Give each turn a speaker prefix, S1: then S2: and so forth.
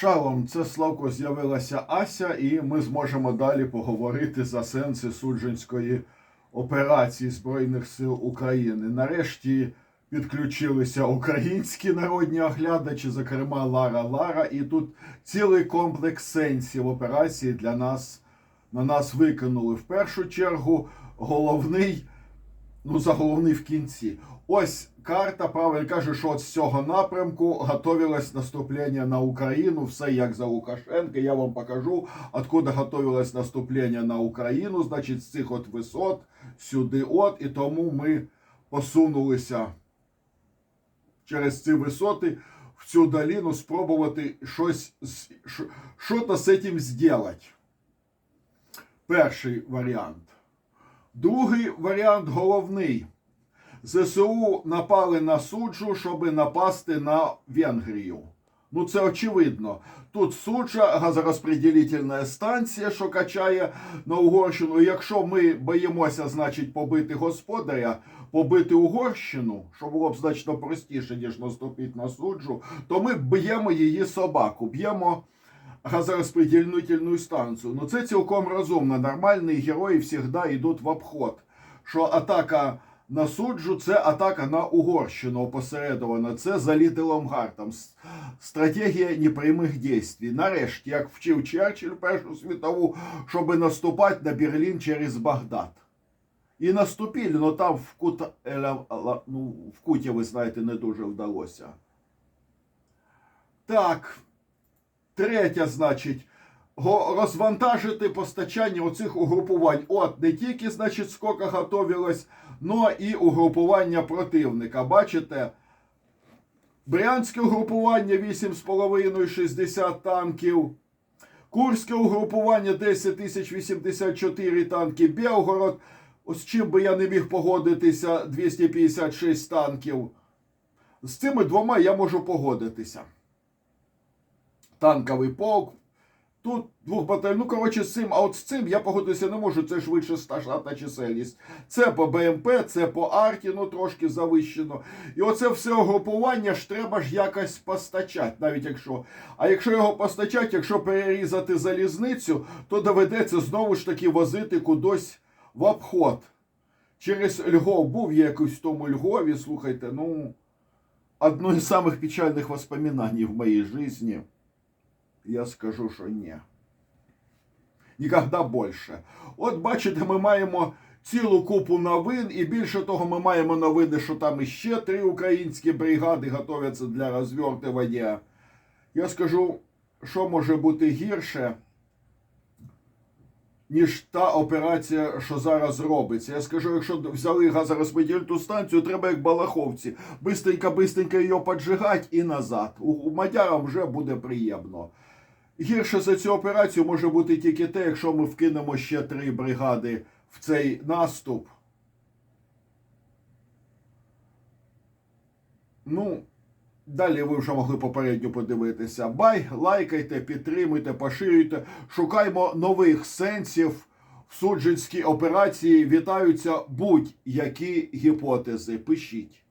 S1: Шалом, це Славко з'явилася Ася, і ми зможемо далі поговорити за сенси судженської операції Збройних сил України. Нарешті підключилися українські народні оглядачі, зокрема Лара Лара, і тут цілий комплекс сенсів операції для нас на нас викинули. В першу чергу головний, ну за головний в кінці. Ось карта правильно каже, що з цього напрямку готовилось наступлення на Україну. Все як за Лукашенка. Я вам покажу, откуда готовилось наступлення на Україну. Значить, з цих от висот сюди, от, і тому ми посунулися через ці висоти в цю долину спробувати щось що- що-то з цим зробити. Перший варіант. Другий варіант головний. ЗСУ напали на суджу, щоб напасти на Венгрію. Ну, це очевидно. Тут суджа, газорозподілительна станція, що качає на Угорщину. Якщо ми боїмося, значить, побити господаря, побити Угорщину, що було б значно простіше, ніж наступити на суджу, то ми б'ємо її собаку, б'ємо газорозподільнительну станцію. Ну це цілком розумно. Нормальні герої завжди йдуть в обход. Що атака на суджу це атака на Угорщину опосередована. Це за Ліделом Гартом. Стратегія непрямих дій. Нарешті, як вчив Черчилль Першу світову, щоб наступати на Берлін через Багдад. І наступили, але там в, Кут... Ну, в Куті, ви знаєте, не дуже вдалося. Так. Третє, значить, розвантажити постачання оцих угрупувань. От не тільки, значить, скільки готовилось, но і угрупування противника. Бачите? Брянське угрупування 8,5-60 танків. Курське угрупування 10 тисяч 84 танки. Белгород, з чим би я не міг погодитися, 256 танків. З цими двома я можу погодитися танковий полк. Тут двох батальйонів. Ну, коротше, з цим, а от з цим я погодитися не можу, це швидше штатна чисельність. Це по БМП, це по арті, ну трошки завищено. І оце все угрупування ж треба ж якось постачати, навіть якщо. А якщо його постачати, якщо перерізати залізницю, то доведеться знову ж таки возити кудись в обход. Через Львов був я якось в тому Львові, слухайте, ну, одно із самих печальних воспоминаний в моїй житті. Я скажу, що ні. Ніколи більше. От бачите, ми маємо цілу купу новин, і більше того, ми маємо новини, що там іще три українські бригади готуються для розвертування. Я скажу, що може бути гірше, ніж та операція, що зараз робиться. Я скажу, якщо взяли газорозподільну станцію, треба як балаховці. Бистренько-бистренько її поджигати і назад. У мадярам вже буде приємно. Гірше за цю операцію може бути тільки те, якщо ми вкинемо ще три бригади в цей наступ. Ну, далі ви вже могли попередньо подивитися. Бай, лайкайте, підтримуйте, поширюйте. Шукаймо нових сенсів в судженській операції. Вітаються будь-які гіпотези. Пишіть.